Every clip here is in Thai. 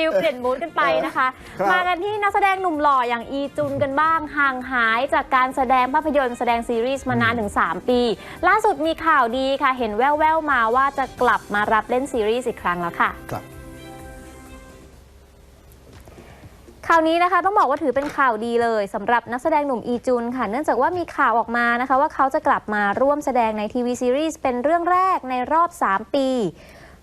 ฟิลเปลี่ยนมูดกันไปนะคะ ครับ มากันที่นักแสดงหนุ่มหล่ออย่างอีจุนกันบ้าง ห่างหายจากการแสดงภาพยนตร์แสดงซีรีส์มานานถึง 3 ปี ล่าสุดมีข่าวดีค่ะ เห็นแว่วๆมาว่าจะกลับมารับเล่นซีรีส์อีกครั้งแล้วค่ะ ครับ ข่าวนี้นะคะต้องบอกว่าถือเป็นข่าวดีเลยสำหรับนักแสดงหนุ่มอีจุนค่ะ เนื่องจากว่ามีข่าวออกมานะคะ ว่าเขาจะกลับมาร่วมแสดงในทีวีซีรีส์เป็นเรื่องแรกในรอบ 3 ปี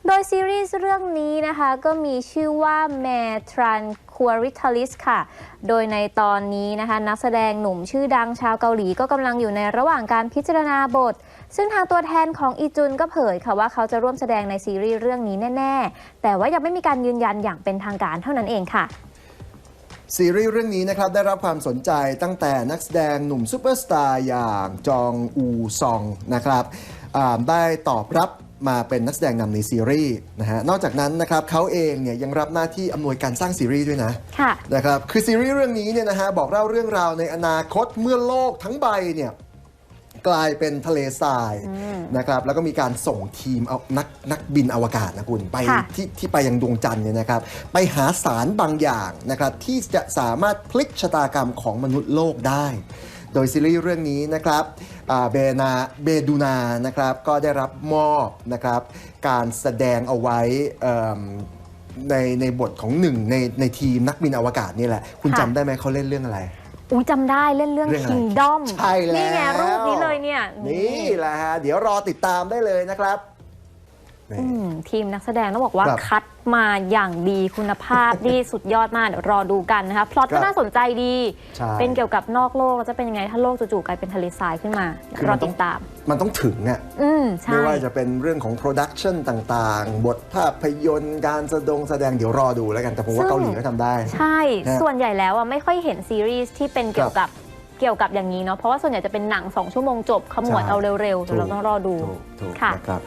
โดยซีรีส์เรื่องนี้นะคะก็มีชื่อว่า m a t r a n q u a r i t a l i s ค่ะ โดยในตอนนี้นะคะนักแสดงหนุ่มชื่อดังชาวเกาหลีก็กำลังอยู่ในระหว่างการพิจารณาบท ซึ่งทางตัวแทนของอีจุนก็เผยค่ะว่าเขาจะร่วมแสดงในซีรีส์เรื่องนี้แน่ ๆ แต่ว่ายังไม่มีการยืนยันอย่างเป็นทางการเท่านั้นเองค่ะซีรีส์เรื่องนี้นะครับได้รับความสนใจตั้งแต่นักแสดงหนุ่มซูเปอร์สตาร์อย่างจองอูซองนะครับได้ตอบรับ มาเป็นนักแสดงนำในซีรีส์นะฮะนอกจากนั้นนะครับเขาเองเนี่ยยังรับหน้าที่อำนวยการสร้างซีรีส์ด้วยนะค่ะนะครับคือซีรีส์เรื่องนี้เนี่ยนะฮะบอกเล่าเรื่องราวในอนาคตเมื่อโลกทั้งใบเนี่ยกลายเป็นทะเลทรายนะครับแล้วก็มีการส่งทีมเอานักนักบินอวกาศนะคุณไปค่ะที่ที่ไปยังดวงจันทร์เนี่ยนะครับ ไปหาสารบางอย่างนะครับที่จะสามารถพลิกชะตากรรมของมนุษย์โลกได้ โดยซีรีส์เรื่องนี้นะครับอ่าเบนาเบดูนานะครับก็ได้รับมอบนะครับการแสดงเอาไว้เอิ่มในในบทของหนึ่งในในทีมนักบินอวกาศนี่แหละ คุณค่ะจำได้ไหมเขาเล่นเรื่องอะไรอุ้ยจำได้เล่นเรื่องเรื่องอะไร Kingdom ใช่แล้วนี่ไงรูปนี้เลยเนี่ย นี่แหละฮะ เดี๋ยวรอติดตามได้เลยนะครับ นี่ อืมทีมนักแสดงต้องบอกว่าครับคัดมาอย่างดีคุณภาพนี่สุดยอดมากเดี๋ยวรอดูกันนะคะพล็อตครัก็บน่าสนใจดี ใช่ เป็นเกี่ยวกับนอกโลกแล้วจะเป็นยังไงถ้าโลกจู่ๆกลายเป็นทะเลทรายขึ้นมาเดี๋ยวคือรมัอนต้ติองดตาม มันต้องถึงอะ อืมใช่ ไม่ว่าจะเป็นเรื่องของโปรดักชันต่างๆ บทภาพยนตร์การแสดงแสดงเดี๋ยวรอดูแล้วกัน แต่ผมว่าซึ่ง เกาหลีก็ทำได้ ใช่ นะส่วนใหญ่แล้วอะไม่ค่อยเห็นซีรีส์ที่เป็นเกี่ยวกับเกี่ยวกับอย่างนี้เนาะ เพราะว่าส่วนใหญ่จะเป็นหนังสองชั่วโมงจบขมวดใช่ เอาเร็วๆเดี๋ยวเราต้องรอดูถูกถูกค่ะ นะครับ